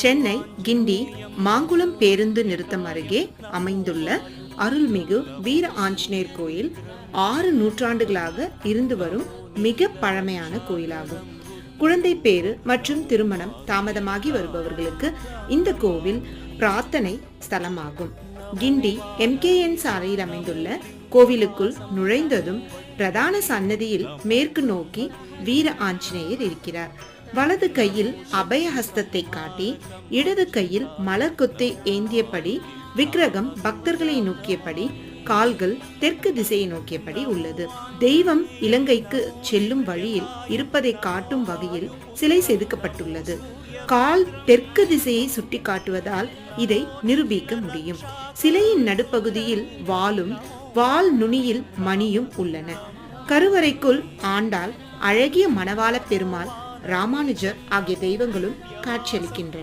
சென்னை கிண்டி மாங்குளம் பேருந்து நிறுத்தம் அருகே அமைந்துள்ள அருள்மிகு வீர ஆஞ்சநேயர் கோயில் ஆறு நூற்றாண்டுகளாக இருந்து வரும் மிக பழமையான கோயிலாகும். குழந்தை பேறு மற்றும் திருமணம் தாமதமாகி வருபவர்களுக்கு இந்த கோவில் பிரார்த்தனை ஸ்தலமாகும். கிண்டி எம்கேஎன் சாலையில் அமைந்துள்ள கோவிலுக்குள் நுழைந்ததும் பிரதான சன்னதியில் மேற்கு நோக்கி வீர ஆஞ்சநேயர் இருக்கிறார். வலது கையில் அபயஹஸ்தத்தை காட்டி இடது கையில் மலர்கொத்தை ஏந்தியபடி விக்கிரகம் பக்தர்களை நோக்கியபடி கால்கள் தெற்கு திசையை நோக்கியபடி உள்ளது. தெய்வம் இலங்கைக்கு செல்லும் வழியில் இருப்பதை காட்டும் வகையில் சிலை செதுக்கப்பட்டுள்ளது. கால் தெற்கு திசையை சுட்டி காட்டுவதால் இதை நிரூபிக்க முடியும். சிலையின் நடுப்பகுதியில் வாலும் வால் நுனியில் மணியும் உள்ளன. கருவறைக்குள் ஆண்டாள் அழகிய மணவாள பெருமாள் ராமானுஜர் ஆகிய தெய்வங்களும் காட்சியளிக்கின்றன